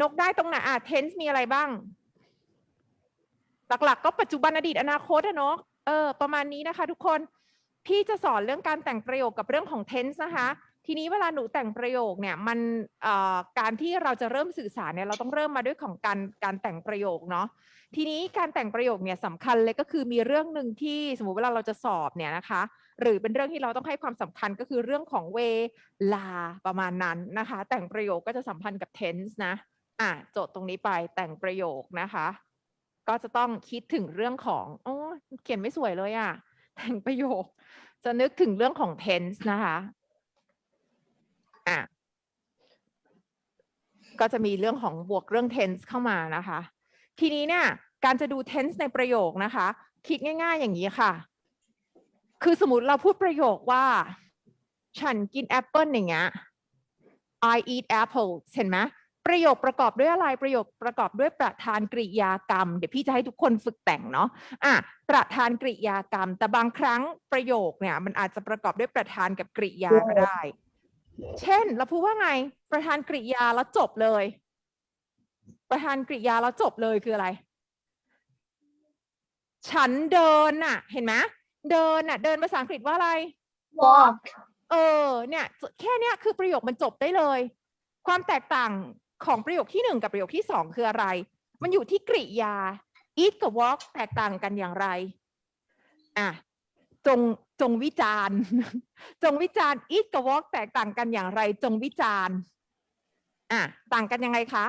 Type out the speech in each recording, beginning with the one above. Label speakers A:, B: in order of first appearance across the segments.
A: นกได้ตรงไหนอะ tense มีอะไรบ้าง หลักๆ ก็ปัจจุบันอดีตอนาคตอะเนาะเออ ประมาณนี้นะคะทุกคน พี่จะสอนเรื่องการแต่งประโยคกับเรื่องของ tense นะคะ ทีนี้เวลาหนูแต่งประโยคเนี่ย มันการที่เราจะเริ่มสื่อสารเนี่ยเราต้องเริ่มมาด้วยของการการแต่งประโยคเนาะ ทีนี้การแต่งประโยคเนี่ยสำคัญเลยก็คือมีเรื่องหนึ่งที่สมมุติเวลาเราจะสอบเนี่ยนะคะ หรือเป็นเรื่องที่เราต้องให้ความสำคัญก็คือเรื่องของเวลาประมาณนั้นนะคะ แต่งประโยคก็จะสัมพันธ์กับ tense นะ อะโจทย์ตรงนี้ไปแต่งประโยคนะคะ ก็จะต้องคิดถึงเรื่องของโอ้เขียนไม่สวยเลยอะ่ะ แต่งประโยค จะนึกถึงเรื่องของ tense นะคะอะก็จะมีเรื่องของบวกเรื่อง tense เข้ามานะคะ ทีนี้เนี่ย การจะดู tense ในประโยคนะคะ คิดง่าย ๆ อย่างนี้ค่ะ คือสมมติเราพูดประโยคว่า ฉันกินแอปเปิลอย่างเงี้ย I eat apples เห็นไหม ประโยคประกอบด้วยอะไรประโยคประกอบด้วยประธานกริยากรรม เดี๋ยวพี่จะให้ทุกคนฝึกแต่งเนาะอะประธานกริยากรรม แต่บางครั้งประโยคเนี่ย มันอาจจะประกอบด้วยประธานกับกริยาก็ได้ เช่นเราพูดว่าไง ประธานกริยาแล้วจบเลย ประธานกริยาแล้วจบเลยคืออะไร ฉันเดินน่ะ เห็นไหมเดินน่ะ เดินภาษาอังกฤษว่าอะไร
B: walk
A: เออเนี่ย แค่เนี้ยคือประโยคมันจบได้เลย ความแตกต่าง ของประโยคที่หนึ่งกับประโยคที่สองคืออะไร มันอยู่ที่กริยา eat กับ walk แตกต่างกันอย่างไรอะจงจงวิจารณ์ จงวิจารณ์ eat กับ walk แตกต่างกันอย่างไร จงวิจารณ์อะต่างกันยังไงคะ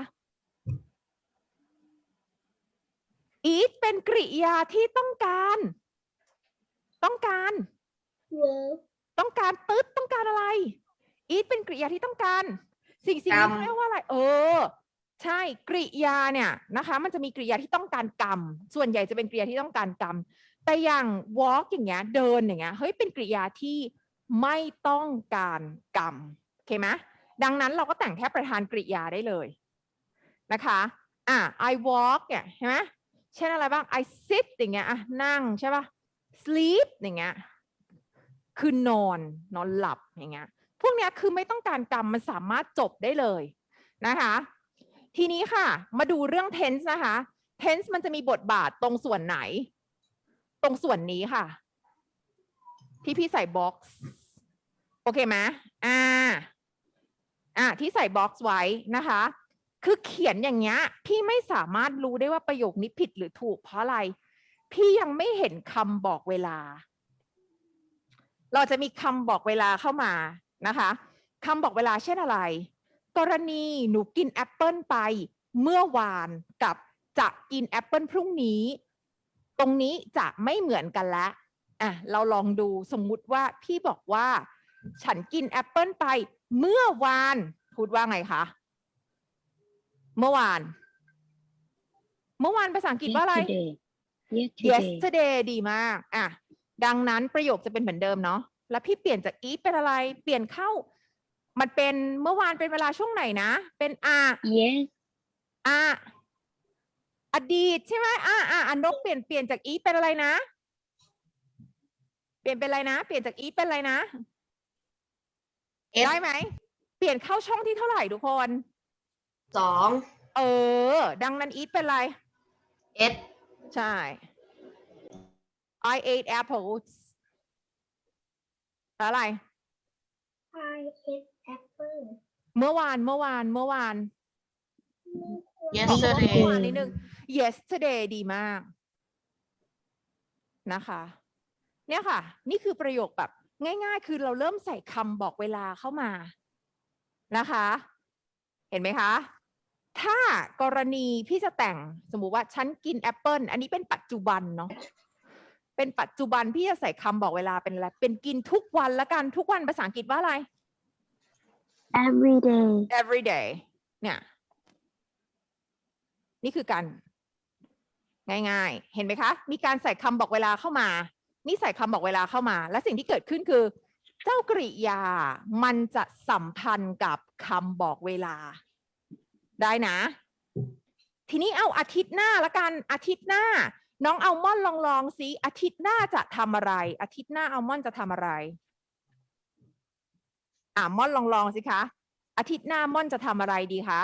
A: eat เป็นกริยาที่ต้องการ ต้องการ
B: work
A: ต้องการตึ๊ดต้องการอะไร eat เป็นกริยาที่ต้องการ สิ่งสิ่งนี้
B: กรรม
A: เขาเรียกว่าอะไร เออ ใช่กริยาเนี่ยนะคะ มันจะมีกริยาที่ต้องการกรรม ส่วนใหญ่จะเป็นกริยาที่ต้องการกรรม แต่อย่าง walk อย่างเงี้ยเดินอย่างเงี้ยเฮ้ยเป็นกริยาที่ไม่ต้องการกรรมโอเคไหมดังนั้นเราก็แต่งแค่ประธานกริยาได้เลยนะคะอะ I walk เนี่ยใช่ไหมเช่นอะไรบ้าง I sit อย่างเงี้ยอะนั่งใช่ป่ะ sleep อย่างเงี้ยคือนอนนอนหลับอย่างเงี้ย พวกนี้คือไม่ต้องการกรรมมันสามารถจบได้เลยนะคะ ทีนี้ค่ะ มาดูเรื่อง tense นะคะ tense มันจะมีบทบาทตรงส่วนไหน ตรงส่วนนี้ค่ะ ที่พี่ใส่ box โอเคไหมอ่าอ่าที่ใส่ box ไว้นะคะ คือเขียนอย่างเงี้ย พี่ไม่สามารถรู้ได้ว่าประโยคนี้ผิดหรือถูกเพราะอะไร พี่ยังไม่เห็นคำบอกเวลา เราจะมีคำบอกเวลาเข้ามา นะคะคำบอกเวลาเช่นอะไร กรณีหนูกินแอปเปิลไปเมื่อวานกับจะกินแอปเปิลพรุ่งนี้ ตรงนี้จะไม่เหมือนกันแล้วอะเราลองดูสมมุติว่าพี่บอกว่า ฉันกินแอปเปิลไปเมื่อวานพูดว่าไงคะเมื่อวาน เมื่อวานภาษาอังกฤษว่าอะไร
B: yesterday yesterday
A: yesterday ดีมาก อะ ดังนั้นประโยคจะเป็นเหมือนเดิมเนาะ แล้วพี่เปลี่ยนจาก eat เป็นอะไร เปลี่ยนเข้า มันเป็นเมื่อวานเป็นเวลาช่วงไหนนะ เป็นอะ
B: yes
A: อะอดีตใช่ไหมอะอะอะนกเปลี่ยนเปลี่ยนจาก eat เป็นอะไรนะ เปลี่ยนเป็นอะไรนะ เปลี่ยนจาก eat เป็นอะไรนะ
B: S
A: ได้ไหม เปลี่ยนเข้าช่องที่เท่าไหร่ทุกคน
B: สอง
A: เออ ดังนั้น eat เป็นอะไร
B: S
A: ใช่ I ate apples แล้ว อะไร
B: I ate apple
A: เมื่อวานเมื่อวานเมื่อวาน
B: yesterday
A: เมื่อวานนิดนึง yesterday ดีมาก นะคะ เนี่ยค่ะ นี่คือประโยคแบบ ง่าย ๆ คือเราเริ่มใส่คำบอกเวลาเข้ามานะคะ เห็นไหมคะ ถ้ากรณีพี่จะแต่งสมมุติว่าฉันกินแอปเปิลอันนี้เป็นปัจจุบันเนาะ เป็นปัจจุบันพี่จะใส่คำบอกเวลาเป็นอะไรเป็นกินทุกวันละกันทุกวันภาษาอังกฤษว่าอะไร
B: every day
A: every day เนี่ย นี่คือการง่ายๆ เห็นไหมคะ มีการใส่คำบอกเวลาเข้ามา นี่ใส่คำบอกเวลาเข้ามา และสิ่งที่เกิดขึ้นคือ เจ้ากริยา มันจะสัมพันธ์กับคำบอกเวลา ได้นะ ทีนี้เอาอาทิตย์หน้าละกันอาทิตย์หน้า น้องอัลมอนด์ลองลองซิอาทิตย์หน้าจะทำอะไร อาทิตย์หน้าอัลมอนด์จะทำอะไรอ่าม่อนลองลองสิคะ อาทิตย์หน้าม่อนจะทำอะไรดีคะ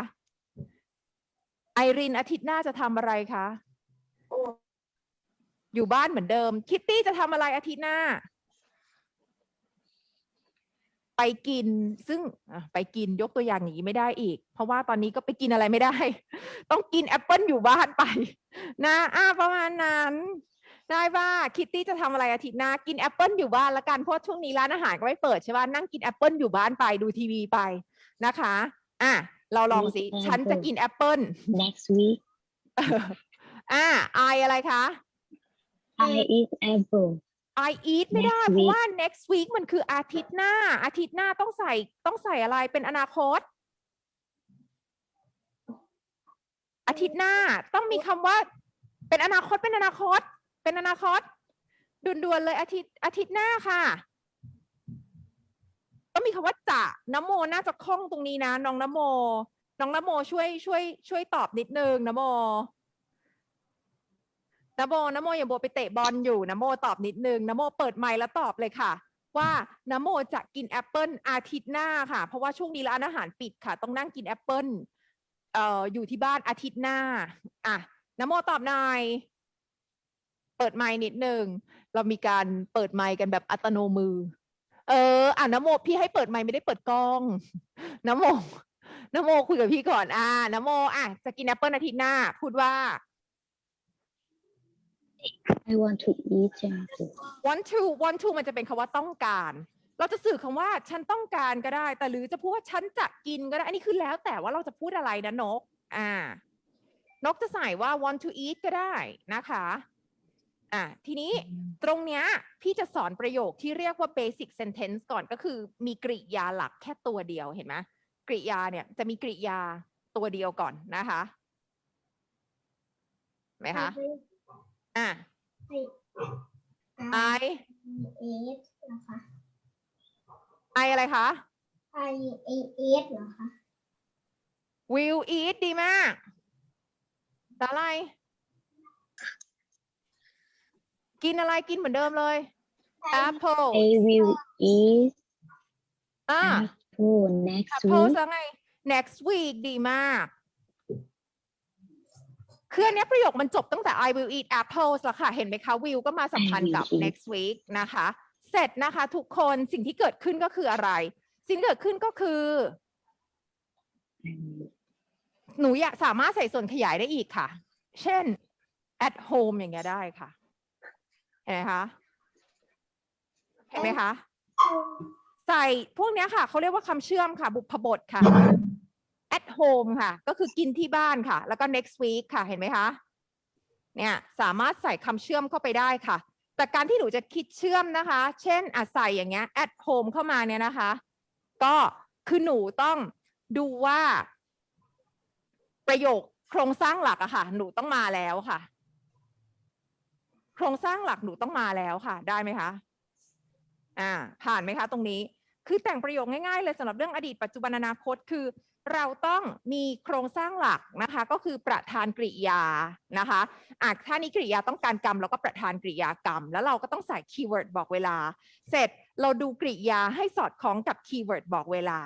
A: ไอรินอาทิตย์หน้าจะทำอะไรคะอยู่บ้านเหมือนเดิม คิตตี้จะทำอะไรอาทิตย์หน้า ไปกิน ซึ่งอะไปกินยกตัวอย่างอย่างนี้ไม่ได้อีก เพราะว่าตอนนี้ก็ไปกินอะไรไม่ได้ ต้องกินแอปเปิลอยู่บ้านไป นะอ่าประมาณนั้น ได้ว่าคิตตี้จะทำอะไรอาทิตย์หน้ากินแอปเปิลอยู่บ้านละกันเพราะช่วงนี้ร้านอาหารก็ไม่เปิดใช่ป่ะนั่งกินแอปเปิลอยู่บ้านไปดูทีวีไปนะคะอะเราลองสิ
B: Eat
A: ฉันจะ
B: apple
A: กินแอปเปิล
B: next week
A: อ่าไออะไรคะ
B: I eat apple
A: I eat ไม่ได้
B: Next
A: เพราะ
B: week
A: ว่า next week มันคืออาทิตย์หน้า อาทิตย์หน้าต้องใส่ต้องใส่อะไรเป็นอนาคต อาทิตย์หน้าต้องมีคำว่า เป็นอนาคตเป็นอนาคต เป็นอนาคตด่วนๆเลยอาทิตย์อาทิตย์หน้าค่ะ ต้องมีคำว่าจะน้ำโมน่าจะคล่องตรงนี้นะน้องน้ำโม น้องน้ำโมช่วยช่วย ช่วยตอบนิดนึงน้ำโม นโมนโมอย่าโบวไปเตะบอลอยู่นโมตอบนิดนึงนโมเปิดไมค์แล้วตอบเลยค่ะ ว่านโมจะกินแอปเปิลอาทิตย์หน้าค่ะ เพราะว่าช่วงนี้ร้านอาหารปิดค่ะ ต้องนั่งกินแอปเปิลเอ่ออยู่ที่บ้านอาทิตย์หน้าอะนโมตอบหน่อยเปิดไมค์นิดนึงเรามีการเปิดไมค์กันแบบอัตโนมือ เอออะน้โมพี่ให้เปิดไมค์ไม่ได้เปิดกล้องน้โมน้โมคุยกับพี่ก่อนอ่าน้โมอะจะกินแอปเปิลอาทิตย์หน้า พูดว่า
B: I want to eat apple
A: want to want to มันจะเป็นคำว่าต้องการ เราจะสื่อคำว่าฉันต้องการก็ได้ แต่หรือจะพูดว่าฉันจะกินก็ได้ อันนี้คือแล้วแต่ว่าเราจะพูดอะไรนะนก อ่า นกจะใส่ว่า want to eat ก็ได้นะคะ อ่าทีนี้ตรงเนี้ยพี่จะสอนประโยคที่เรียกว่า basic sentence ก่อนก็คือมีกริยาหลักแค่ตัวเดียวเห็นไหมกริยาเนี่ยจะมีกริยาตัวเดียวก่อนนะคะไหมคะ อะ I
B: eat นะคะ
A: I อะไรคะ
B: I eat เหรอคะ
A: will eat ดีมากแต่อะไร กินอะไรกินเหมือนเดิมเลย apple
B: I will eat
A: อ่า
B: apple next
A: apple
B: week
A: แล้วไง next week ดีมาก คืออันเนี้ยประโยคมันจบตั้งแต่ I will eat apples แล้วค่ะ เห็นไหมคะ will ก็มาสัมพันธ์กับ
B: I will eat
A: next week นะคะ เสร็จนะคะ ทุกคนสิ่งที่เกิดขึ้นก็คืออะไร สิ่งที่เกิดขึ้นก็คือ
B: I will
A: หนูอยากสามารถใส่ส่วนขยายได้อีกค่ะ เช่น at home อย่างเงี้ยได้ค่ะ เห็นไหมคะ เห็นไหมคะ ใส่พวกเนี้ยค่ะ เขาเรียกว่าคำเชื่อมค่ะ บุพบทค่ะ at home ค่ะ ก็คือกินที่บ้านค่ะ แล้วก็ next week ค่ะ เห็นไหมคะ เนี่ยสามารถใส่คำเชื่อมเข้าไปได้ค่ะ แต่การที่หนูจะคิดเชื่อมนะคะ เช่นอะใส่อย่างเงี้ย at home เข้ามาเนี่ยนะคะ ก็คือหนูต้องดูว่า ประโยคโครงสร้างหลักอะค่ะ หนูต้องมาแล้วค่ะ โครงสร้างหลักหนูต้องมาแล้วค่ะ ได้ไหมคะ อ่า ผ่านไหมคะ ตรงนี้ คือแต่งประโยคง่ายๆเลยสำหรับเรื่องอดีตปัจจุบันอนาคตคือ เราต้องมีโครงสร้างหลักนะคะ ก็คือประธานกริยานะคะอะถ้านี้กริยาต้องการกรรมเราก็ประธานกริยากรรม แล้วเราก็ต้องใส่คีย์เวิร์ดบอกเวลา เสร็จเราดูกริยาให้สอดคล้องกับคีย์เวิร์ดบอกเวลา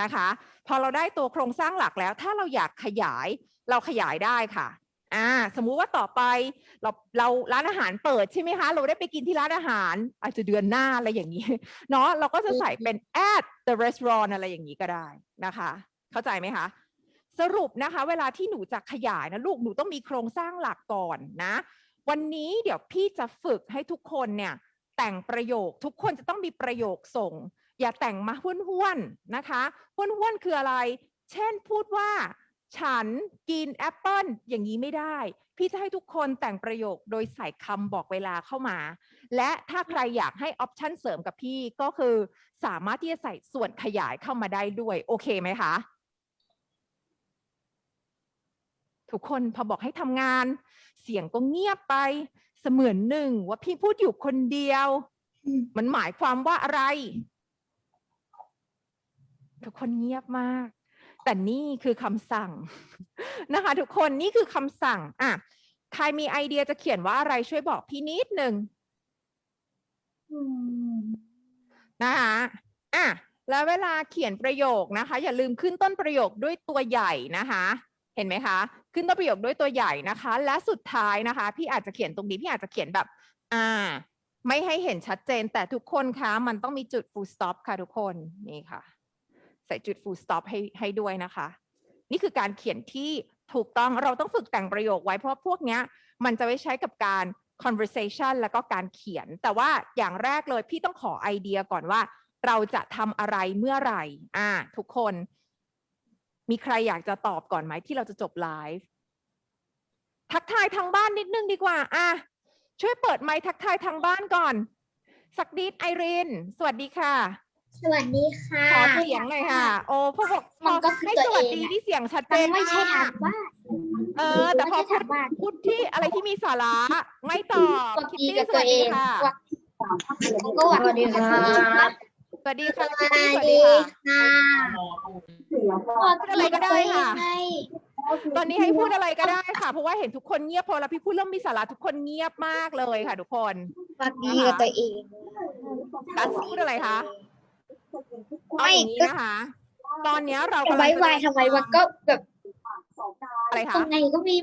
A: นะคะ พอเราได้ตัวโครงสร้างหลักแล้ว ถ้าเราอยากขยายเราขยายได้ค่ะ อ่าสมมุติว่าต่อไปเราเราร้านอาหารเปิดใช่ไหมคะเราได้ไปกินที่ร้านอาหาร อาจจะเดือนหน้าอะไรอย่างนี้เนาะเราก็จะใส่เป็น at the restaurant อะไรอย่างนี้ก็ได้นะคะ เข้าใจไหมคะสรุปนะคะ เวลาที่หนูจะขยายนะลูกหนูต้องมีโครงสร้างหลักก่อนนะ วันนี้เดี๋ยวพี่จะฝึกให้ทุกคนเนี่ยแต่งประโยคทุกคนจะต้องมีประโยคส่ง อย่าแต่งมาห้วนๆนะคะห้วนๆคืออะไร เช่นพูดว่า ฉันกินแอปเปิลอย่างนี้ไม่ได้ พี่จะให้ทุกคนแต่งประโยคโดยใส่คำบอกเวลาเข้ามา และถ้าใครอยากให้ออปชันเสริมกับพี่ก็คือสามารถที่จะใส่ส่วนขยายเข้ามาได้ด้วย โอเคไหมคะ ทุกคนพอบอกให้ทำงาน เสียงก็เงียบไป เสมือนหนึ่งว่าพี่พูดอยู่คนเดียว มันหมายความว่าอะไร ทุกคนเงียบมาก แต่นี่คือคำสั่งนะคะทุกคนนี่คือคำสั่งอะใครมีไอเดียจะเขียนว่าอะไรช่วยบอกพี่นิดหนึ่งนะคะอะแล้วเวลาเขียนประโยคนะคะ อย่าลืมขึ้นต้นประโยคด้วยตัวใหญ่นะคะ เห็นไหมคะ ขึ้นต้นประโยคด้วยตัวใหญ่นะคะ และสุดท้ายนะคะ พี่อาจจะเขียนตรงนี้พี่อาจจะเขียนแบบ อ่า ไม่ให้เห็นชัดเจนแต่ทุกคนคะมันต้องมีจุด full stop ค่ะทุกคนนี่ค่ะใส่จุด full stop ให้ให้ด้วยนะคะ นี่คือการเขียนที่ถูกต้องเราต้องฝึกแต่งประโยคไว้เพราะพวกนี้มันจะไว้ใช้กับการ conversation แล้วก็การเขียน แต่ว่าอย่างแรกเลยพี่ต้องขอไอเดียก่อนว่า เราจะทำอะไรเมื่อไหร่ อ่า ทุกคน มีใครอยากจะตอบก่อนไหมที่เราจะจบไลฟ์ทักทายทางบ้านนิดนึงดีกว่า อะช่วยเปิดไมค์ทักทายทางบ้านก่อน สักนิดไอริน สวัสดีค่ะ
B: สวัสดีค่ะ
A: ขอเสียงหน่อยค่ะ โอ้พอบอก
B: มันก็คือ
A: ให้
B: ตัว
A: สวัส
B: เอง
A: ดี
B: อะ
A: ที่เสียงชัดเจ
B: มัน
A: น
B: ไม่ใช่
A: มา
B: ถากมว่า
A: เออ แต่พอ
B: ไม่
A: พู
B: ใช่
A: ด
B: ถามว่า
A: พูดที่อะไรที่มีสาระไม่ตอบ
B: กด
A: คิต
B: ดี
A: ตี้
B: กับ
A: ส
B: ตั
A: วั
B: ว
A: ส
B: เอ
A: ดี
B: ง
A: ค่ะ
B: ผมก็หวัดดีครับ
A: สวัสดีค่ะคิต
B: ส
A: ตี้ส
B: วั
A: วั
B: ส
A: ส
B: ดี
A: ดีค่ะ
B: ค่ะ
A: พูดอะไรก็ได้ค่ะ
B: ไง
A: ตอนนี้ให้พูดอะไรก็ได้ค่ะ เพราะว่าเห็นทุกคนเงียบพอแล้วพี่พูดเริ่มมีสาระทุกคนเงียบมากเลยค่ะ ทุกคน
B: สวัสดีกับตัวเอง
A: กัสพูดอะไรคะ เอา
B: ไม่
A: อย่างนี้นะคะ ตอนเนี้ยเรา
B: แต่
A: กำลั
B: ไว้
A: งจะ
B: ไวทำไมมันก็แบบ
A: อะไร
B: ตร
A: คะ
B: งไหนก็มี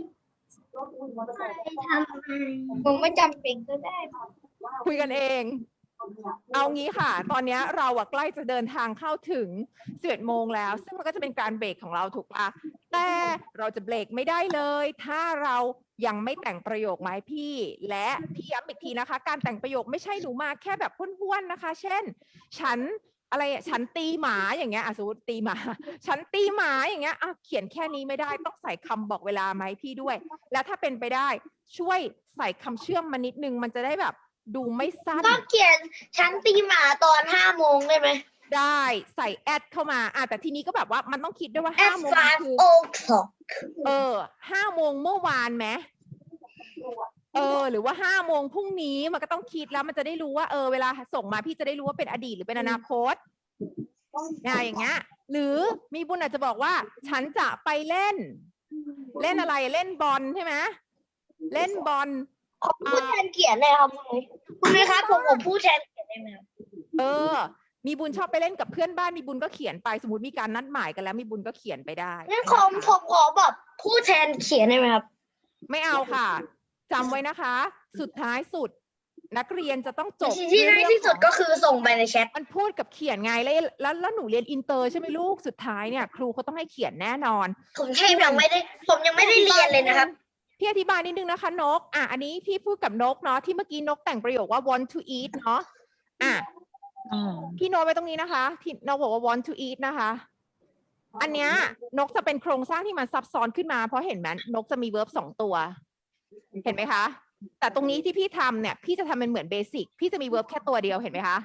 B: ทำไมมึงไม่จำเป็นก็ได้
A: คุยกันเอง เอางี้ค่ะ ตอนเนี้ยเราอะใกล้จะเดินทางเข้าถึงสิบเอ็ดโมงแล้ว ซึ่งมันก็จะเป็นการเบรกของเราถูกปะแต่เราจะเบรกไม่ได้เลย ถ้าเรายังไม่แต่งประโยคไหมาให้พี่ และพี่ย้ำอีกทีนะคะ การแต่งประโยคไม่ใช่หนูมาแค่แบบพ้วนๆนะคะ เช่น ฉัน อะไรอะฉันตีหมาอย่างเงี้ยอะสมมติตีหมา ฉันตีหมาอย่างเงี้ยอะเขียนแค่นี้ไม่ได้ต้องใส่คำบอกเวลาไหมาให้พี่ด้วย แล้วถ้าเป็นไปได้ช่วยใส่คำเชื่อมมานิดนึงมันจะได้แบบ ดูไม่สั้น
B: ก็เขียนชั้นตีหมาตอนห้าโมงได้ไหม
A: ได้ใส่แอดเข้ามาอะแต่ทีนี้ก็แบบว่ามันต้องคิดด้วยว่า
B: แอ
A: ห้า
B: ด
A: โมง
B: ไฟ
A: คือ
B: โอคอก
A: เออห้าโมงเมื่อวานไหม เออ หรือว่าห้าโมงพรุ่งนี้มันก็ต้องคิดแล้วมันจะได้รู้ว่าเออเวลาส่งมาพี่จะได้รู้ว่าเป็นอดีตหรือเป็นอนาคตนะอย่างเงี้ย หรือมีบุญอาจจะบอกว่า ฉันจะไปเล่น เล่นอะไรเล่นบอลใช่ไหมเล่นบอล
B: ผมพูดแทนเขียนเลยครับคุณนุ้ยคุณนุ้ยครับผมผมพูดแทนเขียนได้ไหมครับ
A: เออ มีบุญชอบไปเล่นกับเพื่อนบ้านมีบุญก็เขียนไปสมมติมีการนัดหมายกันแล้ว มีบุญก็เขียนไปได้
B: งั้นขอ
A: นะคะ
B: ผมขอแบบพูดแทนเขียนได้ไหมครับ
A: ไม่เอาค่ะ จำไว้นะคะ สุดท้ายสุด นักเรียนจะต้องจบ
B: ที่ง่ายที่สุด
A: เรื่องของ
B: ก็คือส่งไปในแชท
A: มันพูดกับเขียนไงแล้วแล้วแล้วหนูเรียนอินเตอร์ใช่ไหมลูกสุดท้ายเนี่ย ครูเขาต้องให้เขียนแน่นอน
B: ผมแค่ยังไม่ได้ ผมยังไม่ได้เรียนเลยนะครับ
A: พี่อธิบายนิดนึงนะคะนก อะ อันนี้พี่พูดกับนกเนาะที่เมื่อกี้นกแต่งประโยคว่า want to eat เนาะอะพี่โน้ตไว้ตรงนี้นะคะที่นกบอกว่า want to eat นะคะ อันเนี้ยนกจะเป็นโครงสร้างที่มันซับซ้อนขึ้นมาเพราะเห็นไหมนกจะมี verb สองตัว เห็นไหมคะ แต่ตรงนี้ที่พี่ทำเนี่ย พี่จะทำเป็นเหมือนเบสิกพี่จะมี verb แค่ตัวเดียวเห็นไหมคะ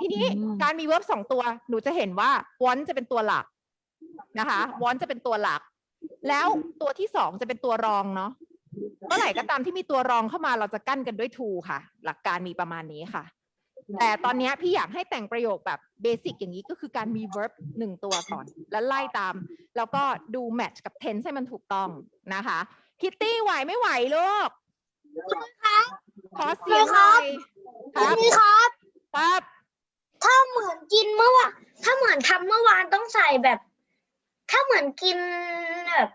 A: ทีนี้
C: อืม
A: การมี verb สองตัวหนูจะเห็นว่า want จะเป็นตัวหลักนะคะ want จะเป็นตัวหลัก แล้วตัวที่สองจะเป็นตัวรองเนาะเมื่อไหร่ก็ตามที่มีตัวรองเข้ามาเราจะกั้นกันด้วย to ค่ะ หลักการมีประมาณนี้ค่ะ แต่ตอนเนี้ยพี่อยากให้แต่งประโยคแบบเบสิกอย่างนี้ก็คือการมี verb หนึ่งตัวก่อน แล้วไล่ตาม แล้วก็ดูแมทช์กับ tense ให้มันถูกต้องนะคะ คิตตี้ไหวไม่ไหวลูกขอเสียงหน่อยครับ
B: นี่ครับ
A: ครับ
B: ถ้าเหมือนกินเมื่อวานถ้าเหมือนทำเมื่อวานต้องใส่แบบ ถ้าเหมือนกินแบบ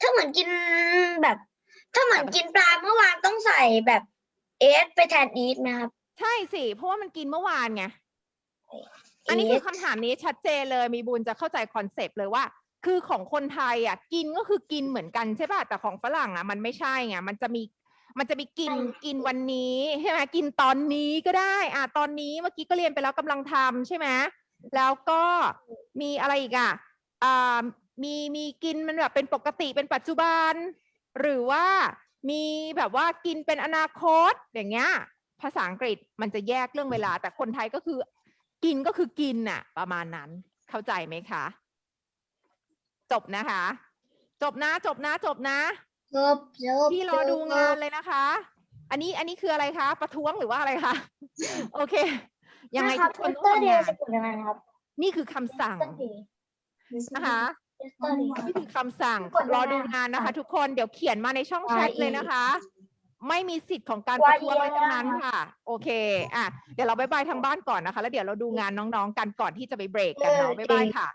B: ถ้าเหมือนกินแบบ ถ้าเหมือนกินปลาเมื่อวานต้องใส่แบบเอสไปแทนอีทนะครับ
A: ใช่สิ เพราะว่ามันกินเมื่อวานไง อันนี้คือคำถามนี้ชัดเจนเลยมีบุญจะเข้าใจคอนเซปต์เลยว่า คือของคนไทยอะกินก็คือกินเหมือนกันใช่ป่ะแต่ของฝรั่งอะมันไม่ใช่ไงมันจะมีมันจะมีกินกินวันนี้ใช่ไหมกินตอนนี้ก็ได้อะตอนนี้เมื่อกี้ก็เรียนไปแล้วกำลังทำใช่ไหมแล้วก็มีอะไรอีกอะอ่ามีมีกินมันแบบเป็นปกติเป็นปัจจุบัน หรือว่ามีแบบว่ากินเป็นอนาคตอย่างเงี้ย ภาษาอังกฤษมันจะแยกเรื่องเวลา แต่คนไทยก็คือ กินก็คือกินน่ะ ประมาณนั้นเข้าใจไหมคะ จบนะคะ จบนะ จบนะ จบนะ
B: จบจบ
A: พี่รอดูงานเลยนะคะ อันนี้อันนี้คืออะไรคะประท้วงหรือว่าอะไรคะโอเค ยังไง
B: ครั
A: ทุ
B: บ
A: กคน
B: เต
A: ต้อง
B: อร์เดี
A: ทำ
B: ยว
A: งาน
B: จะกดยังไงนะครับ
A: นี่คือคำสั่งนะคะนี่คือคำสั่ง
B: กดยังไง
A: รอดูงานนะคะ ทุกคนเดี๋ยวเขียนมาในช่องแชท
B: YE
A: เลยนะคะ ไม่มีสิทธิ์ของการประท้วงอะไรทั้งนั้นค่ะ โอเค อะเดี๋ยวเราบายบายทางบ้านก่อนนะคะ แล้วเดี๋ยวเราดูงานน้องๆกันก่อนที่จะไปเบรกกันเนาะ
B: เออ
A: บ๊ายบายค่ะ